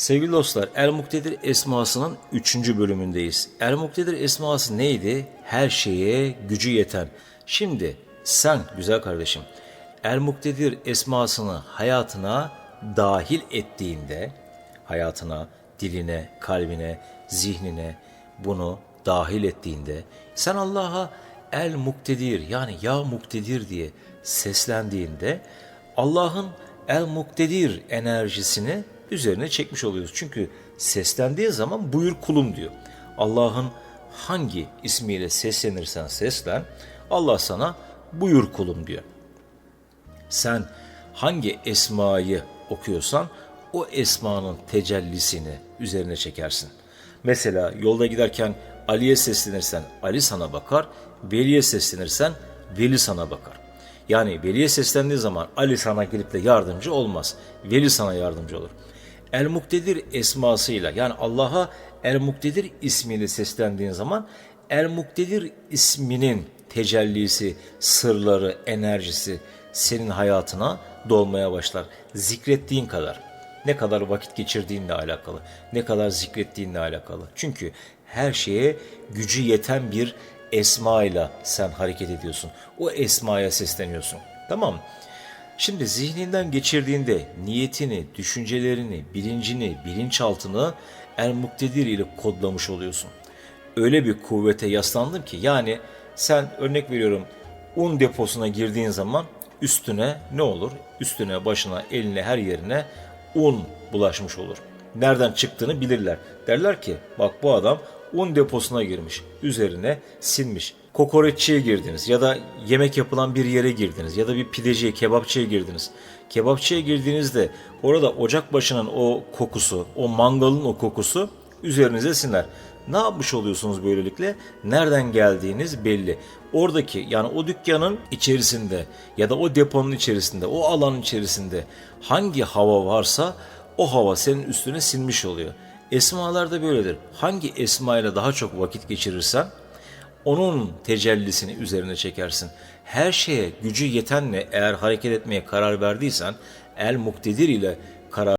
Sevgili dostlar, El Muktedir Esması'nın 3. bölümündeyiz. El Muktedir Esması neydi? Her şeye gücü yeten. Şimdi sen güzel kardeşim, El Muktedir Esmasını hayatına dahil ettiğinde, hayatına, diline, kalbine, zihnine bunu dahil ettiğinde, sen Allah'a El Muktedir yani Ya Muktedir diye seslendiğinde Allah'ın El Muktedir enerjisini üzerine çekmiş oluyoruz. Çünkü seslendiği zaman buyur kulum diyor. Allah'ın hangi ismiyle seslenirsen seslen Allah sana buyur kulum diyor. Sen hangi esmayı okuyorsan o esmanın tecellisini üzerine çekersin. Mesela yolda giderken Ali'ye seslenirsen Ali sana bakar, Veli'ye seslenirsen Veli sana bakar. Yani Veli'ye seslendiği zaman Ali sana gelip de yardımcı olmaz. Veli sana yardımcı olur. El Muktedir esmasıyla yani Allah'a El Muktedir ismiyle seslendiğin zaman El Muktedir isminin tecellisi, sırları, enerjisi senin hayatına dolmaya başlar. Zikrettiğin kadar. Ne kadar vakit geçirdiğinle alakalı, ne kadar zikrettiğinle alakalı. Çünkü her şeye gücü yeten bir esma ile sen hareket ediyorsun. O esmaya sesleniyorsun. Tamam mı? Şimdi zihninden geçirdiğinde niyetini, düşüncelerini, bilincini, bilinçaltını El Muktedir ile kodlamış oluyorsun. Öyle bir kuvvete yaslandım ki yani sen örnek veriyorum un deposuna girdiğin zaman üstüne ne olur? Üstüne, başına, eline, her yerine un bulaşmış olur. Nereden çıktığını bilirler. Derler ki bak bu adam un deposuna girmiş. Üzerine sinmiş. Kokoreççiye girdiniz ya da yemek yapılan bir yere girdiniz ya da bir pideciye, kebapçıya girdiniz. Kebapçıya girdiğinizde orada ocak başının o kokusu, o mangalın o kokusu üzerinize siner. Ne yapmış oluyorsunuz böylelikle? Nereden geldiğiniz belli. Oradaki yani o dükkanın içerisinde ya da o deponun içerisinde, o alanın içerisinde hangi hava varsa o hava senin üstüne sinmiş oluyor. Esmalar da böyledir. Hangi esma ile daha çok vakit geçirirsen onun tecellisini üzerine çekersin. Her şeye gücü yetenle eğer hareket etmeye karar verdiysen el muktedir ile